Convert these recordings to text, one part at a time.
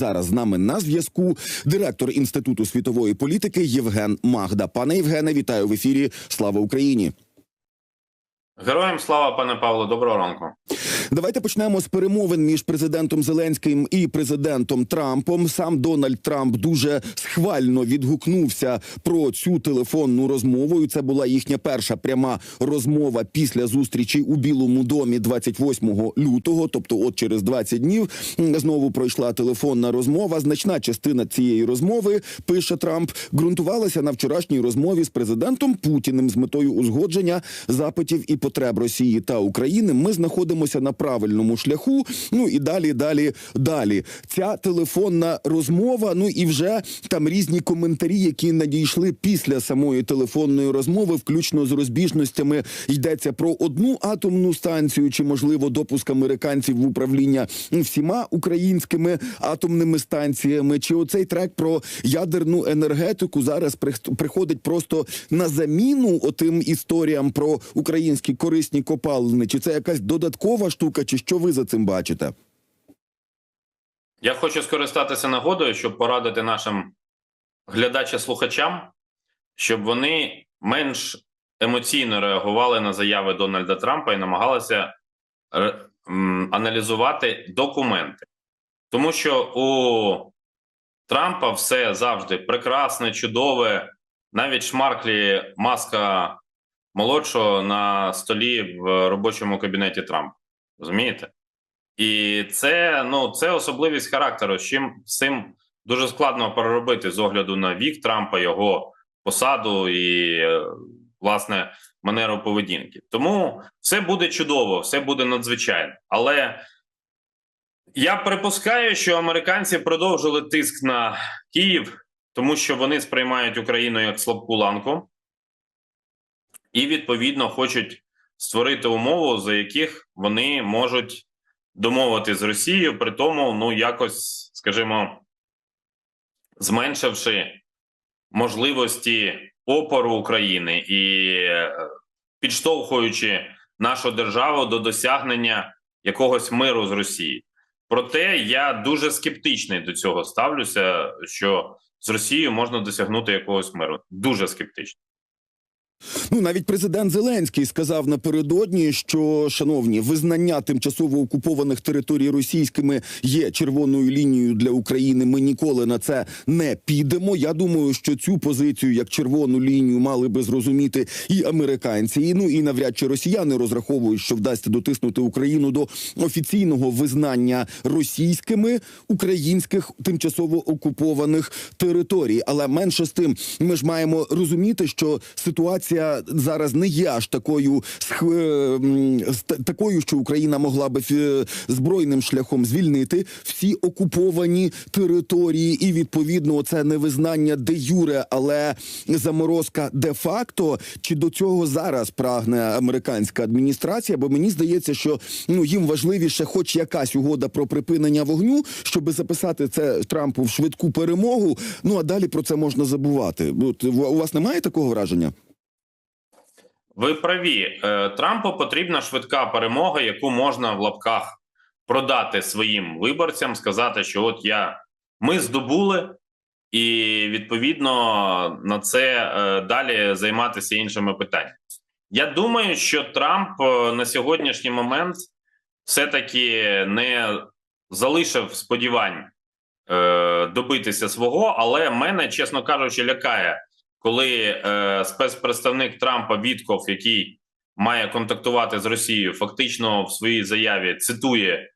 зараз з нами на зв'язку директор інституту світової політики Євген Магда. Пане Євгене, вітаю в ефірі. Слава Україні! Героям слава, пане Павло, доброго ранку. Давайте почнемо з перемовин між президентом Зеленським і президентом Трампом. Сам Дональд Трамп дуже схвально відгукнувся про цю телефонну розмову. І Це була їхня перша пряма розмова після зустрічі у Білому домі 28 лютого. Тобто, от через 20 днів знову пройшла телефонна розмова. Значна частина цієї розмови пише Трамп ґрунтувалася на вчорашній розмові з президентом Путіним з метою узгодження запитів і потреб Росії та України. Ми знаходимося на правильному шляху. Ну і далі, далі, далі. Ця телефонна розмова. Ну і вже там різні коментарі, які надійшли після самої телефонної розмови, включно з розбіжностями. Йдеться про одну атомну станцію, чи можливо допуск американців в управління всіма українськими атомними станціями, чи оцей трек про ядерну енергетику зараз прих- приходить просто на заміну отим історіям про українські корисні копалини, чи це якась додаткова штука, чи що ви за цим бачите? Я хочу скористатися нагодою, щоб порадити нашим глядачам-слухачам, щоб вони менш емоційно реагували на заяви Дональда Трампа і намагалися аналізувати документи. Тому що у Трампа все завжди прекрасне, чудове, навіть шмарклі маска молодшого на столі в робочому кабінеті Трампа. Розумієте? І це ну це особливість характеру. з Чим цим дуже складно переробити з огляду на вік Трампа, його посаду і е, власне манеру поведінки. Тому все буде чудово, все буде надзвичайно. Але я припускаю, що американці продовжили тиск на Київ, тому що вони сприймають Україну як слабку ланку, і відповідно хочуть створити умову, за яких вони можуть домовити з Росією, при тому, ну якось, скажімо, зменшивши можливості опору України і е, підштовхуючи нашу державу до досягнення якогось миру з Росією. Проте я дуже скептичний до цього ставлюся, що з Росією можна досягнути якогось миру. Дуже скептично. Ну навіть президент Зеленський сказав напередодні, що шановні визнання тимчасово окупованих територій російськими є червоною лінією для України. Ми ніколи на це не підемо. Я думаю, що цю позицію як червону лінію мали би зрозуміти і американці. І, ну і навряд чи росіяни розраховують, що вдасться дотиснути Україну до офіційного визнання російськими українських тимчасово окупованих територій. Але менше з тим, ми ж маємо розуміти, що ситуація зараз не є аж такою е, такою, що Україна могла би збройним шляхом звільнити всі окуповані території, і відповідно це не визнання де юре, але заморозка де факто. Чи до цього зараз прагне американська адміністрація? Бо мені здається, що ну їм важливіше, хоч якась угода про припинення вогню, щоб записати це Трампу в швидку перемогу. Ну а далі про це можна забувати. От, у вас немає такого враження? Ви праві, Е, Трампу потрібна швидка перемога, яку можна в лапках продати своїм виборцям, сказати, що от я ми здобули, і відповідно на це е, далі займатися іншими питаннями. Я думаю, що Трамп е, на сьогоднішній момент все-таки не залишив сподівань добитися свого, але мене, чесно кажучи, лякає коли е, спецпредставник Трампа Вітков, який має контактувати з Росією, фактично в своїй заяві цитує,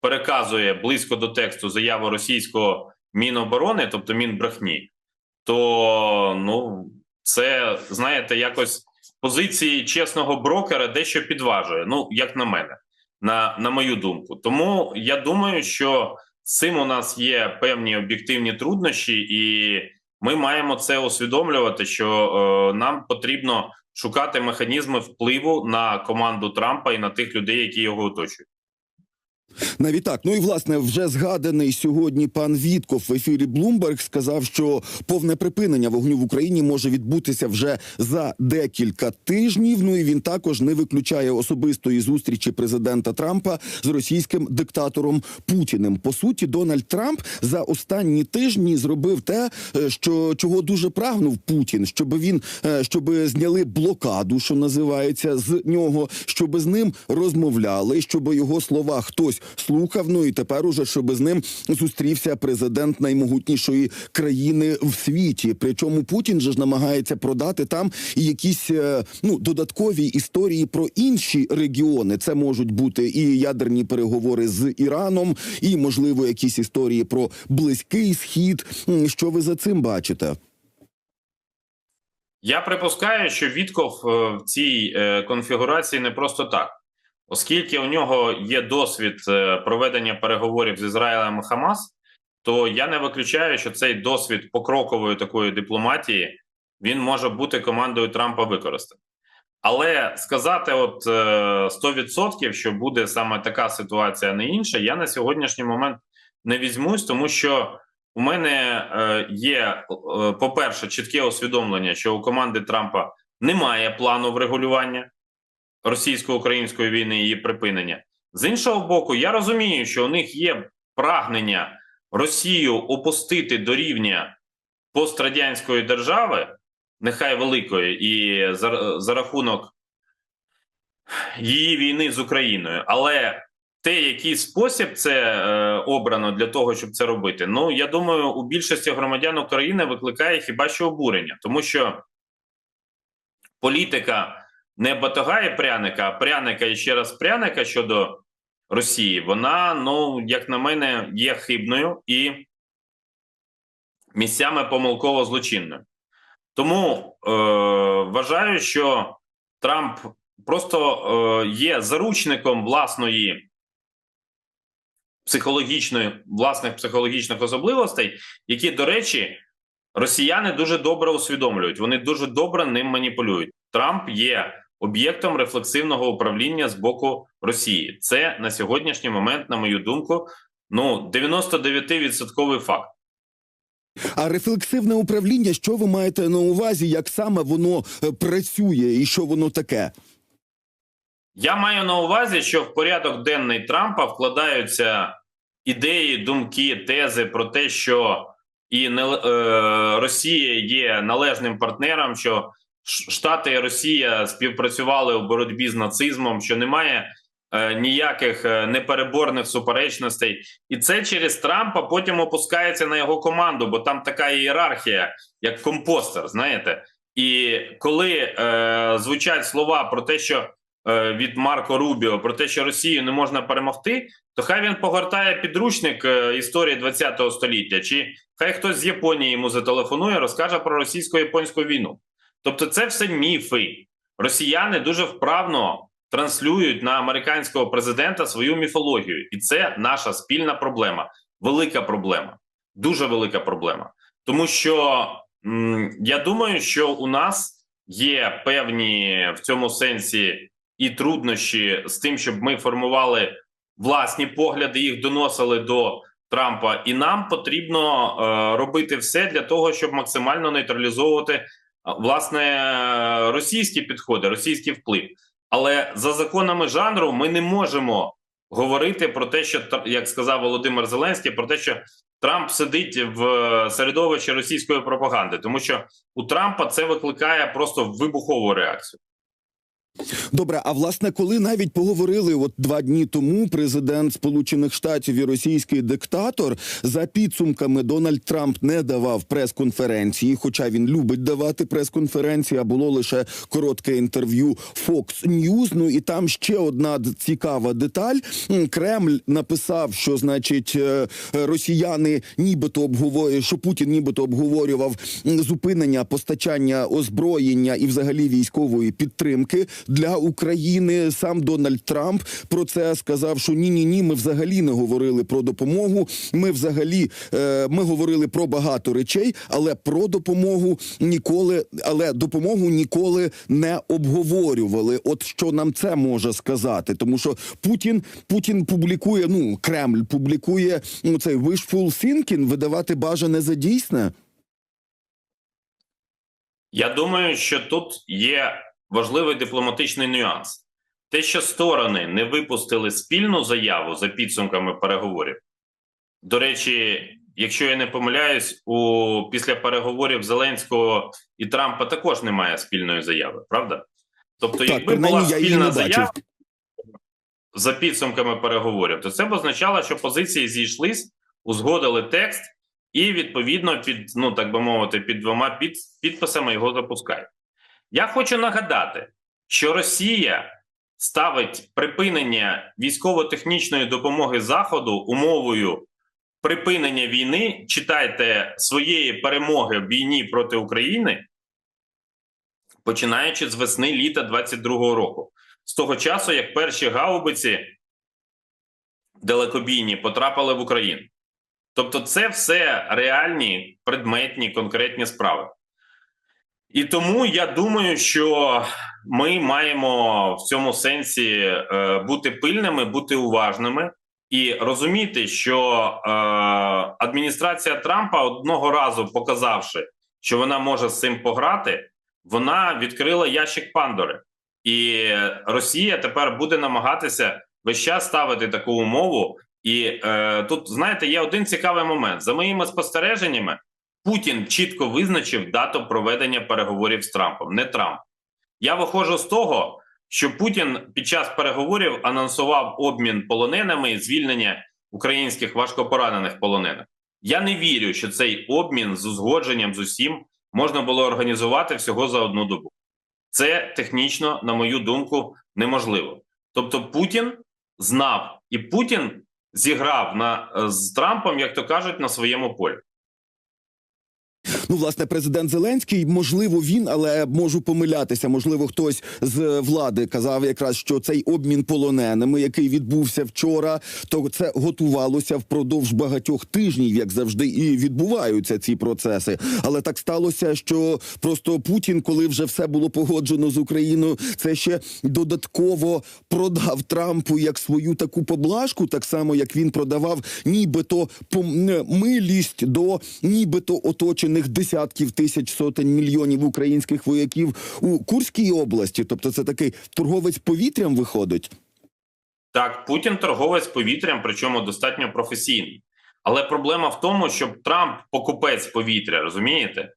переказує близько до тексту заяву російського міноборони, тобто мінбрехні, то ну це знаєте, якось позиції чесного брокера дещо підважує. Ну, як на мене, на, на мою думку. Тому я думаю, що з цим у нас є певні об'єктивні труднощі, і ми маємо це усвідомлювати, що е, нам потрібно шукати механізми впливу на команду Трампа і на тих людей, які його оточують. Навіть так. Ну і власне вже згаданий сьогодні пан Вітков в ефірі Bloomberg сказав, що повне припинення вогню в Україні може відбутися вже за декілька тижнів. Ну і він також не виключає особистої зустрічі президента Трампа з російським диктатором Путіним. По суті, Дональд Трамп за останні тижні зробив те, е, що чого дуже прагнув Путін, щоб він е, щоб зняли блокаду, що називається з нього, щоб з ним розмовляли, щоб його слова хтось слухав. Ну і тепер уже щоб з ним зустрівся президент наймогутнішої країни в світі. Причому Путін же ж намагається продати там якісь е, ну додаткові історії про інші регіони. Це можуть бути і ядерні переговори з Іраном, і можливо якісь історії про близький схід. Що ви за цим бачите? Я припускаю, що Вітков е, в цій е, конфігурації не просто так, оскільки у нього є досвід е, проведення переговорів з Ізраїлем і Хамас, то я не виключаю, що цей досвід покрокової такої дипломатії він може бути командою Трампа використаний. Але сказати, от е, 100%, що буде саме така ситуація, а не інша, я на сьогоднішній момент не візьмусь, тому що у мене е, є, е, по-перше, чітке усвідомлення, що у команди Трампа немає плану врегулювання російсько-української війни її припинення. З іншого боку, я розумію, що у них є прагнення Росію опустити до рівня пострадянської держави, нехай великої, і за, за рахунок її війни з Україною, але те, який спосіб це е, обрано для того, щоб це робити, ну я думаю, у більшості громадян України викликає хіба що обурення, тому що політика не батога і пряника, а пряника і ще раз пряника щодо Росії, вона, ну як на мене, є хибною і місцями помилково злочинною. Тому е, вважаю, що Трамп просто е, є заручником власної психологічної власних психологічних особливостей, які, до речі, росіяни дуже добре усвідомлюють. Вони дуже добре ним маніпулюють. Трамп є об'єктом рефлексивного управління з боку Росії. Це на сьогоднішній момент, на мою думку, ну 99% факт. А рефлексивне управління, що ви маєте на увазі, як саме воно е, працює і що воно таке? Я маю на увазі, що в порядок денний Трампа вкладаються ідеї, думки, тези про те, що і не, е, Росія є належним партнером, що Штати і Росія співпрацювали у боротьбі з нацизмом, що немає е, ніяких е, непереборних суперечностей, і це через Трампа потім опускається на його команду, бо там така ієрархія, як компостер, знаєте. І коли е, звучать слова про те, що е, від Марко Рубіо про те, що Росію не можна перемогти, то хай він погортає підручник е, історії ХХ століття, чи хай хтось з Японії йому зателефонує, розкаже про російсько-японську війну. Тобто, це все міфи. Росіяни дуже вправно транслюють на американського президента свою міфологію, і це наша спільна проблема, велика проблема, дуже велика проблема. Тому що я думаю, що у нас є певні в цьому сенсі і труднощі з тим, щоб ми формували власні погляди, їх доносили до Трампа, і нам потрібно е, робити все для того, щоб максимально нейтралізовувати власне російські підходи, російський вплив. Але за законами жанру ми не можемо говорити про те, що як сказав Володимир Зеленський, про те, що Трамп сидить в середовищі російської пропаганди, тому що у Трампа це викликає просто вибухову реакцію. Добре, а власне, коли навіть поговорили от два дні тому, президент Сполучених Штатів і російський диктатор за підсумками Дональд Трамп не давав прес-конференції, хоча він любить давати прес-конференції, а було лише коротке інтерв'ю Fox News. Ну і там ще одна цікава деталь. Кремль написав, що значить е, е, росіяни нібито обговорювали, що Путін нібито обговорював зупинення постачання озброєння і взагалі військової підтримки для України. Сам Дональд Трамп про це сказав, що ні, ні, ні, ми взагалі не говорили про допомогу. Ми взагалі е, ми говорили про багато речей, але про допомогу ніколи, але допомогу ніколи не обговорювали. От що нам це може сказати, тому що Путін Путін публікує. Ну Кремль публікує ну цей wishful thinking, видавати бажане за дійсне. Я думаю, що тут є важливий дипломатичний нюанс. Те, що сторони не випустили спільну заяву за підсумками переговорів. До речі, якщо я не помиляюсь, у після переговорів Зеленського і Трампа також немає спільної заяви, правда? Тобто, Так, якби була спільна заява за підсумками переговорів, то це б означало, що позиції зійшлись, узгодили текст, і відповідно під ну так би мовити, під двома під, підписами його запускають. Я хочу нагадати, що Росія ставить припинення військово-технічної допомоги Заходу умовою припинення війни. Читайте своєї перемоги в війні проти України, починаючи з весни літа 22-го року, з того часу, як перші гаубиці далекобійні потрапили в Україну. Тобто, це все реальні предметні конкретні справи. І тому я думаю, що ми маємо в цьому сенсі е, бути пильними, бути уважними і розуміти, що е, адміністрація Трампа одного разу показавши, що вона може з цим пограти, вона відкрила ящик Пандори, і Росія тепер буде намагатися весь час ставити таку умову. І е, тут знаєте, є один цікавий момент за моїми спостереженнями. Путін чітко визначив дату проведення переговорів з Трампом, не Трамп. Я виходжу з того, що Путін під час переговорів анонсував обмін полоненими і звільнення українських важкопоранених полонених. Я не вірю, що цей обмін з узгодженням з усім можна було організувати всього за одну добу. Це технічно, на мою думку, неможливо. Тобто, Путін знав, і Путін зіграв на з Трампом, як то кажуть, на своєму полі. Ну, власне, президент Зеленський, можливо, він, але можу помилятися. Можливо, хтось з влади казав якраз, що цей обмін полоненими, який відбувся вчора, то це готувалося впродовж багатьох тижнів, як завжди, і відбуваються ці процеси. Але так сталося, що просто Путін, коли вже все було погоджено з Україною, це ще додатково продав Трампу як свою таку поблажку, так само як він продавав, нібито милість до нібито оточених десятків тисяч сотень мільйонів українських вояків у Курській області. Тобто, це такий торговець повітрям виходить. Так, Путін торговець повітрям, причому достатньо професійний. Але проблема в тому, що Трамп покупець повітря, розумієте?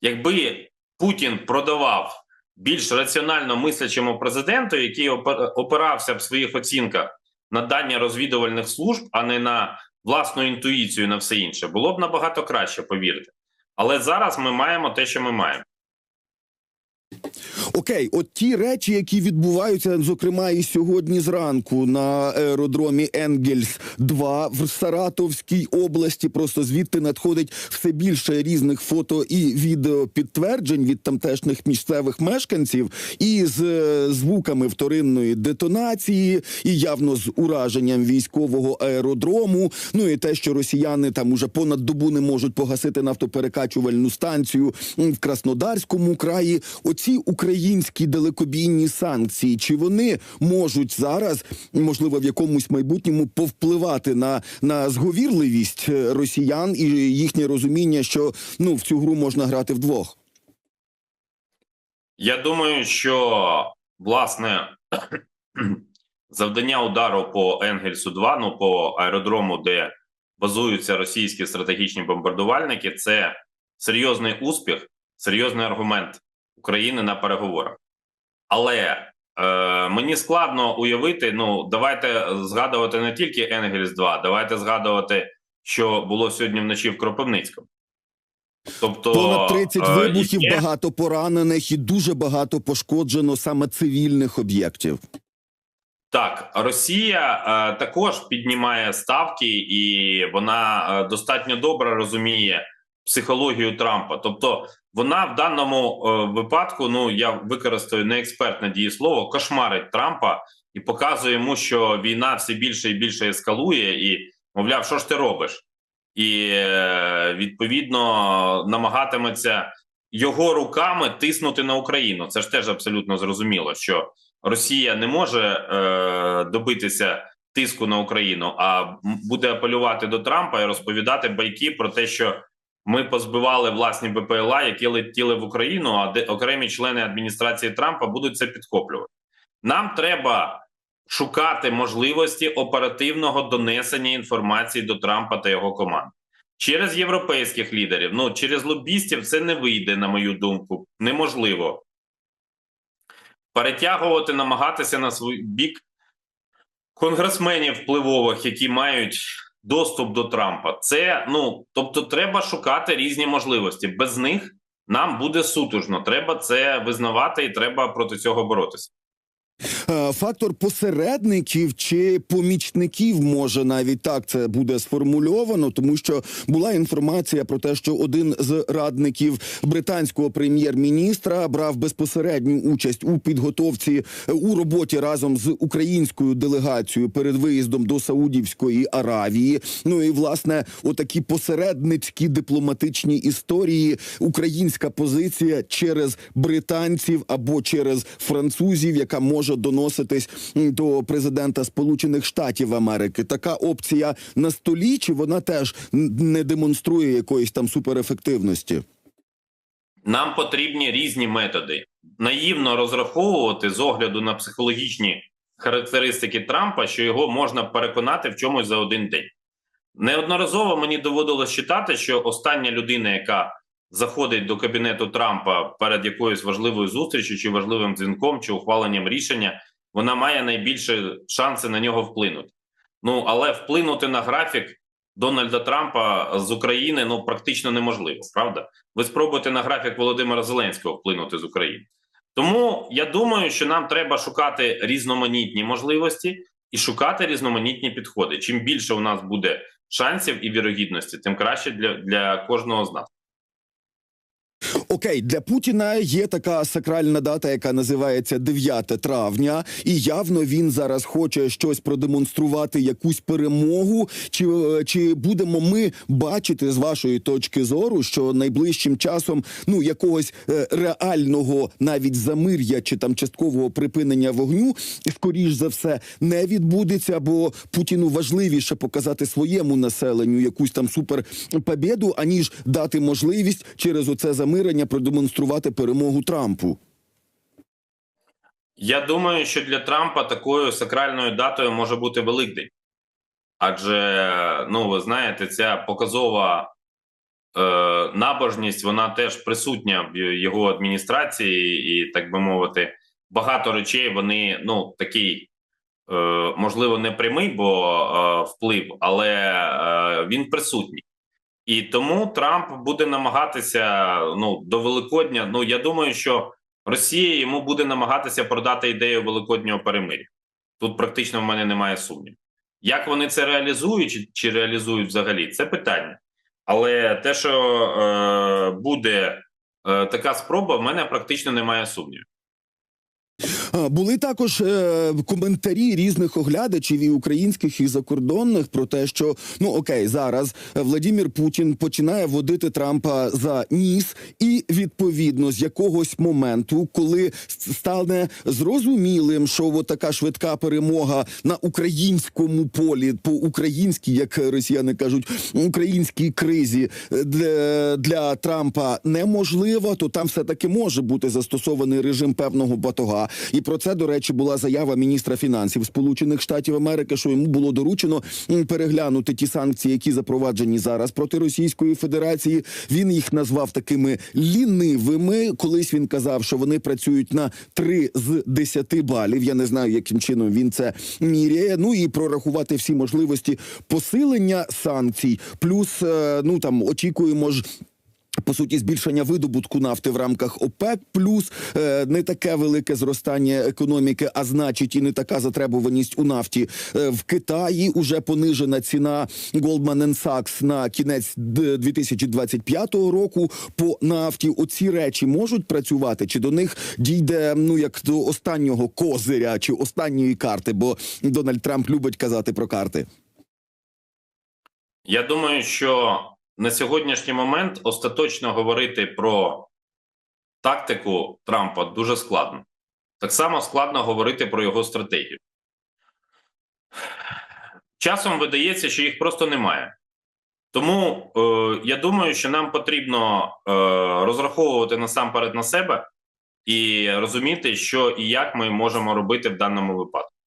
Якби Путін продавав більш раціонально мислячому президенту, який опирався в своїх оцінках на дані розвідувальних служб, а не на власну інтуїцію на все інше, було б набагато краще, повірте. Але зараз ми маємо те, що ми маємо. Окей, от ті речі, які відбуваються, зокрема, і сьогодні зранку на аеродромі Енгельс 2 в Саратовській області. Просто звідти надходить все більше різних фото і відео підтверджень від тамтешніх місцевих мешканців, і з е, звуками вторинної детонації, і явно з ураженням військового аеродрому. Ну і те, що росіяни там уже понад добу не можуть погасити нафтоперекачувальну станцію в Краснодарському краї. Оці українські далекобійні санкції, чи вони можуть зараз, можливо, в якомусь майбутньому повпливати на, на зговірливість е, росіян і їхнє розуміння, що ну в цю гру можна грати вдвох? Я думаю, що власне завдання удару по Енгельсу 2 ну по аеродрому, де базуються російські стратегічні бомбардувальники, це серйозний успіх, серйозний аргумент України на переговорах. Але е, мені складно уявити. Ну, давайте згадувати не тільки Енгельс 2 давайте згадувати, що було сьогодні вночі в Кропивницькому. Тобто Понад 30 е, вибухів, є- багато поранених і дуже багато пошкоджено саме цивільних об'єктів. Так, Росія е, також піднімає ставки, і вона е, достатньо добре розуміє психологію Трампа. Тобто, вона в даному е, випадку, ну я використаю не експертне дієслово, кошмарить Трампа і показує йому, що війна все більше і більше ескалує, і мовляв, що ж ти робиш? І е, відповідно намагатиметься його руками тиснути на Україну. Це ж теж абсолютно зрозуміло, що Росія не може е, добитися тиску на Україну, а буде апелювати до Трампа і розповідати байки про те, що ми позбивали власні БПЛА, які летіли в Україну, а де окремі члени адміністрації Трампа будуть це підхоплювати. Нам треба шукати можливості оперативного донесення інформації до Трампа та його команди. Через європейських лідерів, ну через лобістів це не вийде, на мою думку, неможливо. Перетягувати, намагатися на свій бік конгресменів впливових, які мають доступ до Трампа. Це ну тобто, треба шукати різні можливості. Без них нам буде сутужно. Треба це визнавати, і треба проти цього боротися. Е, Фактор посередників чи помічників може навіть так це буде сформульовано, тому що була інформація про те, що один з радників британського прем'єр-міністра брав безпосередню участь у підготовці е, у роботі разом з українською делегацією перед виїздом до Саудівської Аравії. Ну і власне, отакі посередницькі дипломатичні історії, українська позиція через британців або через французів, яка може доноситись до президента Сполучених Штатів Америки. Така опція на столі, чи вона теж не демонструє якоїсь там суперефективності? Нам потрібні різні методи. Наївно розраховувати з огляду на психологічні характеристики Трампа, що його можна переконати в чомусь за один день. Неодноразово мені доводилось читати, що остання людина, яка заходить до кабінету Трампа перед якоюсь важливою зустрічю, чи важливим дзвінком, чи ухваленням рішення, вона має найбільше шанси на нього вплинути. Ну але вплинути на графік Дональда Трампа з України ну практично неможливо, правда? Ви спробуйте на графік Володимира Зеленського вплинути з України. Тому я думаю, що нам треба шукати різноманітні можливості і шукати різноманітні підходи. Чим більше у нас буде шансів і вірогідності, тим краще для, для кожного з нас. Окей, для Путіна є така сакральна дата, яка називається 9 травня, і явно він зараз хоче щось продемонструвати, якусь перемогу. Чи, е, чи будемо ми бачити з вашої точки зору, що найближчим часом ну якогось е, реального навіть замир'я чи там часткового припинення вогню, скоріш за все, не відбудеться, бо Путіну важливіше показати своєму населенню якусь там суперпобєду, аніж дати можливість через оце замирення продемонструвати перемогу Трампу. Я думаю, що для Трампа такою сакральною датою може бути Великдень. Адже, ну, ви знаєте, ця показова е, набожність, вона теж присутня в його адміністрації, і, так би мовити, багато речей вони ну, такий, е, можливо, не прямий, бо е, вплив, але е, він присутній. І тому Трамп буде намагатися ну, до Великодня. Ну, я думаю, що Росія йому буде намагатися продати ідею великоднього перемир'я. Тут практично в мене немає сумнівів. Як вони це реалізують чи, чи реалізують взагалі, це питання. Але те, що е, буде е, така спроба, в мене практично немає сумнівів. Були також е, коментарі різних оглядачів і українських і закордонних про те, що ну окей, зараз Владімір Путін починає водити Трампа за ніс, і відповідно з якогось моменту, коли стане зрозумілим, що така швидка перемога на українському полі, по українській, як росіяни кажуть, українській кризі е, для, для Трампа неможлива, то там все таки може бути застосований режим певного батога. І про це, до речі, була заява міністра фінансів Сполучених Штатів Америки, що йому було доручено переглянути ті санкції, які запроваджені зараз проти Російської Федерації. Він їх назвав такими лінивими. Колись він казав, що вони працюють на 3 з 10 балів. Я не знаю, яким чином він це міряє. Ну і прорахувати всі можливості посилення санкцій. Плюс, е, ну там очікуємо ж. По суті, збільшення видобутку нафти в рамках ОПЕК, плюс е, не таке велике зростання економіки, а значить, і не така затребуваність у нафті. Е, в Китаї уже понижена ціна Goldman Sachs на кінець д- 2025 року по нафті. Оці речі можуть працювати, чи до них дійде ну як до останнього козиря чи останньої карти? Бо Дональд Трамп любить казати про карти. Я думаю, що на сьогоднішній момент остаточно говорити про тактику Трампа дуже складно. Так само складно говорити про його стратегію. Часом видається, що їх просто немає. Тому е, я думаю, що нам потрібно е, розраховувати насамперед на себе і розуміти, що і як ми можемо робити в даному випадку.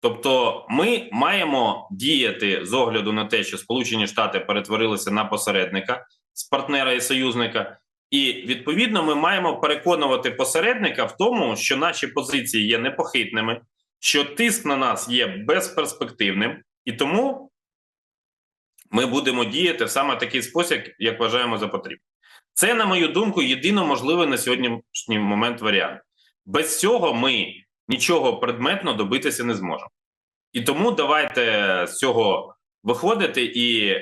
Тобто, ми маємо діяти з огляду на те, що Сполучені Штати перетворилися на посередника з партнера і союзника, і відповідно ми маємо переконувати посередника в тому, що наші позиції є непохитними, що тиск на нас є безперспективним, і тому ми будемо діяти в саме такий спосіб, як вважаємо за потрібне. Це, на мою думку, єдино можливий на сьогоднішній момент варіант. Без цього ми нічого предметно добитися не зможемо. І тому давайте з цього виходити, і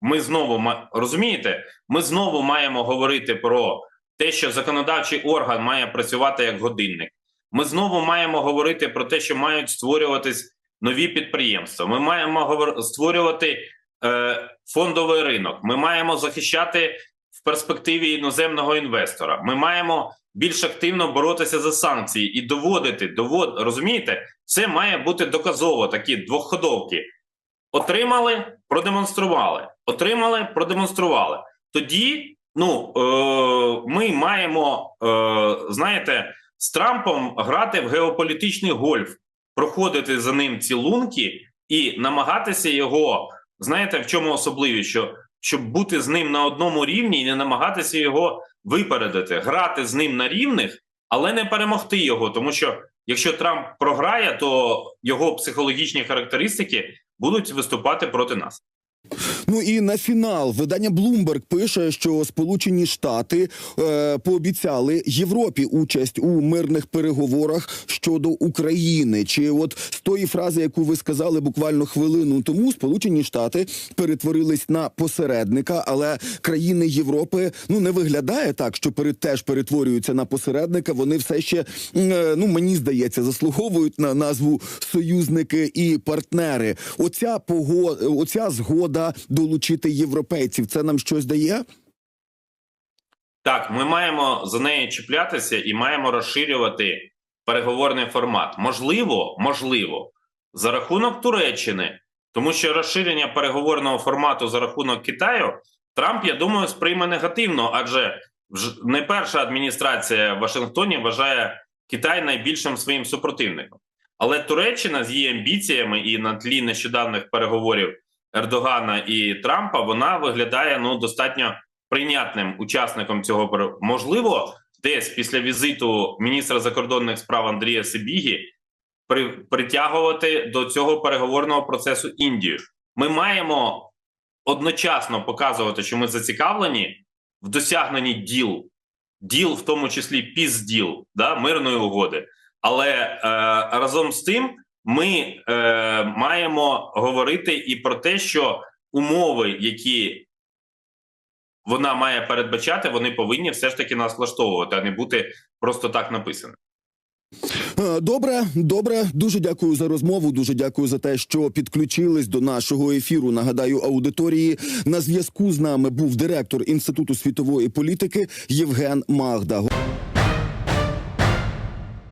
ми знову розумієте, ми знову маємо говорити про те, що законодавчий орган має працювати як годинник. Ми знову маємо говорити про те, що мають створюватись нові підприємства. Ми маємо створювати е, фондовий ринок. Ми маємо захищати перспективі іноземного інвестора. Ми маємо більш активно боротися за санкції і доводити, довод розумієте, це має бути доказово такі двохходовки. Отримали, продемонстрували. Отримали, продемонстрували. Тоді, ну е, ми маємо, е, знаєте, з Трампом грати в геополітичний гольф, проходити за ним ці лунки і намагатися його, знаєте, в чому особливість, що щоб бути з ним на одному рівні і не намагатися його випередити, грати з ним на рівних, але не перемогти його. Тому що якщо Трамп програє, то його психологічні характеристики будуть виступати проти нас. Ну і на фінал видання Bloomberg пише, що Сполучені Штати е, пообіцяли Європі участь у мирних переговорах щодо України. Чи от з тої фрази, яку ви сказали буквально хвилину тому, Сполучені Штати перетворились на посередника, але країни Європи ну не виглядає так, що перед теж перетворюються на посередника. Вони все ще е, ну мені здається заслуговують на назву союзники і партнери. Оця пого... оця згода долучити європейців. Це нам щось дає? Так, ми маємо за неї чіплятися і маємо розширювати переговорний формат. Можливо, можливо, за рахунок Туреччини, тому що розширення переговорного формату за рахунок Китаю Трамп, я думаю, сприйме негативно, адже не перша адміністрація в Вашингтоні вважає Китай найбільшим своїм супротивником. Але Туреччина з її амбіціями і на тлі нещодавних переговорів Ердогана і Трампа вона виглядає ну достатньо прийнятним учасником цього можливо, десь після візиту міністра закордонних справ Андрія Сибігі при, притягувати до цього переговорного процесу Індію. Ми маємо одночасно показувати, що ми зацікавлені в досягненні діл, діл, в тому числі пізділ, да, мирної угоди. Але е, разом з тим ми е, маємо говорити і про те, що умови, які вона має передбачати, вони повинні все ж таки нас влаштовувати, а не бути просто так написані. Е, Добре, добре. Дуже дякую за розмову. Дуже дякую за те, що підключились до нашого ефіру. Нагадаю, аудиторії на зв'язку з нами був директор інституту світової політики Євген Магда.